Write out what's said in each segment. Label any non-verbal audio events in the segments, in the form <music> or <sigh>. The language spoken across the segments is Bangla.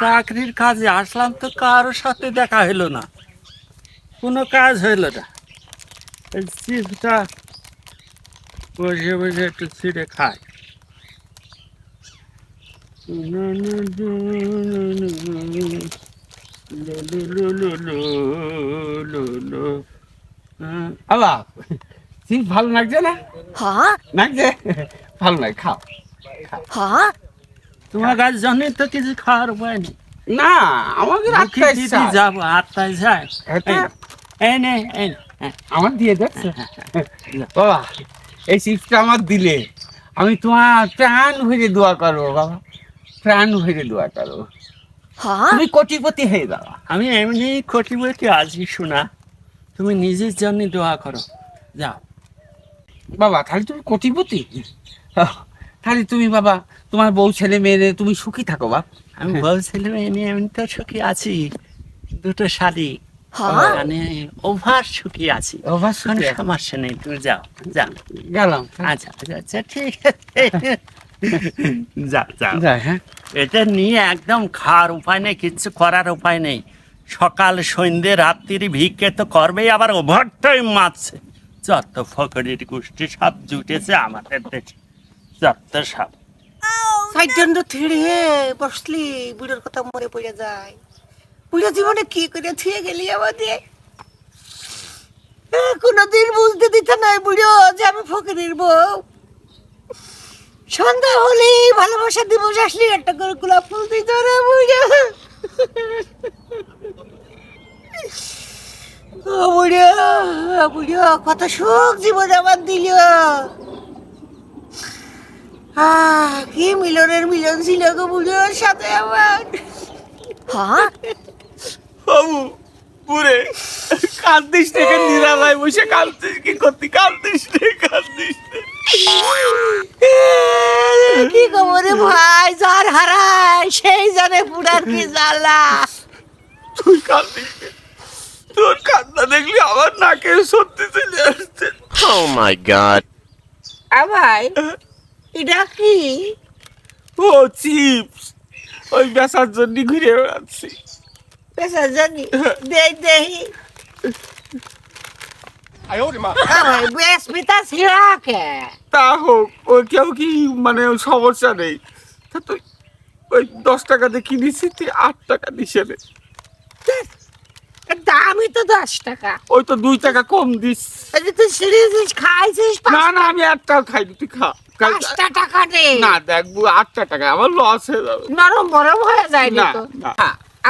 চাকরির কাজে আসলাম তো কারোর সাথে দেখা হলো না। কোনো কাজ হইল না। এই চিপসটা বসে বসে একটু ছিঁড়ে খাই হ্যাঁ, আল্লাহ ভালো লাগছে না? হ্যাঁ? লাগছে? ভালো লাগে খাও। হ্যাঁ? তোমার কাছে জন্য তো কিছু খাওয়ার উপায় নেই। না রাখতে দিতে যাব আটটায় যায়? এই নে এই হ্যাঁ, আমার দিয়ে দেখছ বাবা এই চিপসটা আমার দিলে। আমি তোমার প্রাণ ভরে দোয়া করব বাবা। প্রাণ ভরে দোয়া করব। হ্যাঁ তুমি কোটিপতি হয়ে যাবা। আমি এমনি ক্ষতিপতি আছি শোনা তুমি নিজের জন্য দোয়া করো। যাও। বাবা তাহলে তুমি কোটিপতি? তাহলে তুমি বাবা তোমার বউ ছেলে মেয়েদের তুমি সুখী থাকো বাপ। আমি বউ ছেলে মেয়ে নিয়ে আমি তো সুখী আছি। দুটো শাড়ি হ্যাঁ? মানে ওভার সুখী আছি। ওভার সুখী? সমস্যা নেই তুমি যাও যাও। গেলাম। আচ্ছা আচ্ছা আচ্ছা ঠিক আছে। যাও যাও। যাই হ্যাঁ। এটা নিয়ে একদম খাওয়ার উপায় নেই কিচ্ছু করার উপায় নেই। সকাল সন্ধ্যে রাত্রি ভিক্ষে তো করবেই আবার ওভার টাইম মারছে। যত ফকরির গোষ্ঠী সব জুটেছে আমাদের দেশে। যত সব সাইডজন তো থিড়ে বসলি, বুড়োর কথা মরে পড়ে যায়। বুড়ো জীবনে কি করে থুয়ে গেলি আমাদের? কোনোদিন বুঝতে দিতে নাই বুড়ো, যে আমি ফকিরের বউ। সন্ধ্যা হলে ভালোবাসা দিবস আসলে একটা করে গোলাপ ফুল দিত রে বুড়ো। বুড়ো বুড়ো, কত সুখ জীবন আমার দিল। কি মিলনের মিলন ছিল গো বুড়োর সাথে আমার? হ্যাঁ? বাবু পুরে কান্দিস থেকে নিরালায় বসে কান্দিস কি করতি? কান্দিস রে কান্দিস। কি খবরে ভাই? যার হারায় সেই জানে পুরার কি জ্বালা। তুই কান্দিস তোর কান্না দেখলি আমার নাকে সত্যি চলে আসছে। Oh my god. আ ভাই এটা কি ও চিপস। ওই বেচার জন্য ঘুরে বেড়াচ্ছি। পেশা জানি দেই দেই। ভাই বেশ পিতা ছিড়া কে? তা হোক ওই কেউ কি মানে সমস্যা নেই। তা তুই ওই দশ টাকাতে কিনেছি তুই আট টাকা দিছে রে তো দশ টাকা। ওই তো দুই টাকা কম দিস। তুই ছিঁড়েছিস খাইছিস না না আমি একটাও খাইনি তুই খা। পাঁচটা টাকা দে। না দেখব আটটা টাকা আমার লস হয়ে যাবে। নরম বরম হয়ে যায়নি না তো।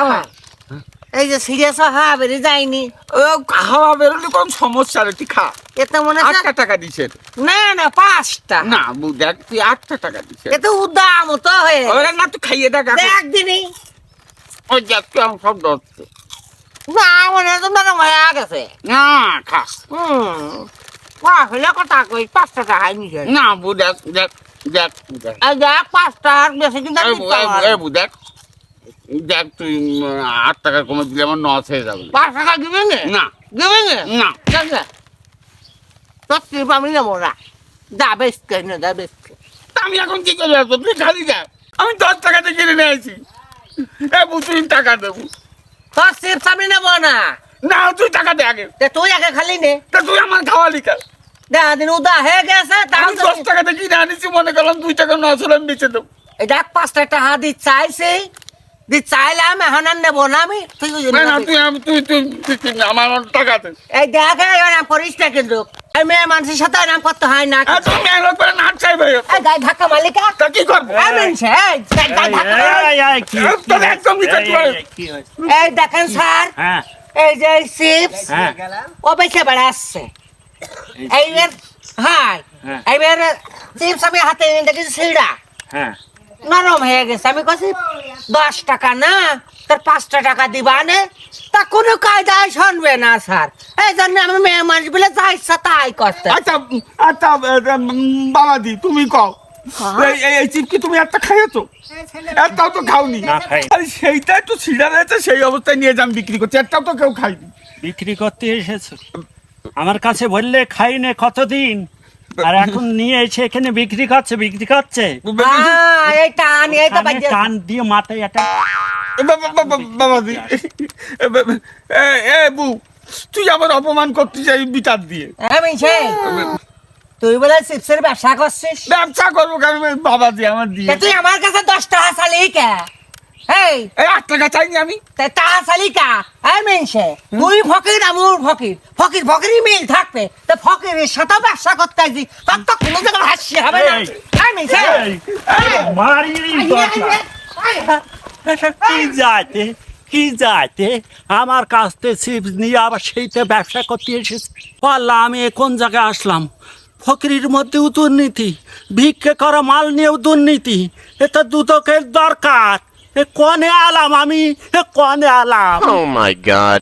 আমার এই যে সিরিয়াস হওয়া বেড়ে যায়নি। ও হাওয়া বেরোলে কোন সমস্যা নেই তুই খা। এতে মনে আটটা টাকা দিছে। না না পাঁচটা। না দেখ তুই আটটা টাকা দিছে। এতে উদাম তো হয়ে না তুই খাইয়ে দেখ। ওই দেখ তুই আমার সব মনে তো হয়ে গেছে। না হলে কথা কই পাঁচটা নিছে না দেখ দেখ দেখ আর বেশি কিন্তু দেখ। তুই আট টাকা কমে দিলে আমার নস হয়ে যাবে। পাঁচ টাকা দিবে না? না। দিবে না? না। ঠিক আছে। সত্যি আমি নেব না। যা না যা আমি এখন কি করে আসব তুই খালি যা। আমি দশ টাকাতে কিনে নিয়ে আসি। এ বু তুই টাকা দেবো। তোর চিপস আমি নেব না। না তুই টাকা দে আগে। তে তুই আগে খালি নে। তা তুই আমার খাওয়ালি কাল দেখা দিন উদা হয়ে গেছে আমি দশ টাকাতে কিনে আনিছি মনে করলাম দুই টাকা না আসলে আমি বেঁচে দেবো। এই দেখ পাঁচটা টাকা দি চাইছে। দি চাইলাম এখন আর নেব না আমি তুই তুই আমি তুই আমার টাকা দে এই দেখ করিস না কিন্তু। এই মেয়ে মানুষের সাথে নাম করতে হয় না। আর মেহনত করে নাচ চাইবে? এই গায়ে ধাক্কা মালিকা তা কি করব? এই মানুষে, গায়ে ধাক্কা এই, এই, কি- এই, একদম নিচে এই, চলে। এই, কি এই দেখেন স্যার। হ্যাঁ। এই যে চিপস হ্যাঁ। ও বেঁচে বেড়াচ্ছে এইবার হ্যাঁ হ্যাঁ। এইবার চিপস আমি হাতে নিয়ে দেখেছি সিঁড়া হ্যাঁ। নরম হয়ে গেছে। আমি কছি দশ টাকা না তার পাঁচটা টাকা দিবা নে। তা কোনো কায়দায় শুনবে না স্যার। এই জন্য আমি মেয়ে মানুষ বলে যা ইচ্ছা তাই করতে। আচ্ছা আচ্ছা বাবাদি তুমি কও। হ্যাঁ? এই এই- এই চিপ কি তুমি একটা খাইয়েছো? একটাও তো খাওনি। না, খাই। আরে সেইটা একটু ছিঁড়া রয়েছে সেই অবস্থায় নিয়ে যান বিক্রি করছে একটাও তো কেউ খাইনি বিক্রি করতে এসেছ। আমার কাছে বললে খাই নে কতদিন? আর <laughs> এখন নিয়ে এসে এখানে বিক্রি করছে বিক্রি করছে হ্যাঁ এই টান এই তো বাজে। টান দিয়ে মাথায় একটা বাবা বাবা বাবাজি এ, বা- এ, এ বউ তুই আবার অপমান করতে চাই বিচার দিয়ে। আমি সে তুই বলে চিপসের ব্যবসা করছিস? ব্যবসা করব কারণ বাবাজি আমার দিয়ে তুই আমার কাছে দশ টাকা চালি কে? এই এই আট টাকা চাইনি আমি। তা এই মেনসে তুই ফকির আমুর ফকির? ফকির ফকিরই মিল থাকবে। তা ফকিরের সাথে ব্যবসা করতে আসি তার তো কোনো জায়গায় হাসি হবে না। এই, দরকার। কি যাইতে কি যাইতে? আমার কাছ থেকে চিপস নিয়ে আবার সেইতে ব্যবসা করতে এসেছে পারলাম আমি কোন জায়গায় আসলাম? ফকরির মধ্যেও দুর্নীতি ভিক্ষে করা মাল নিয়েও দুর্নীতি। এ তো দুদকের দরকার। এ কনে আলাম আমি এ কনে আলাম Oh my god.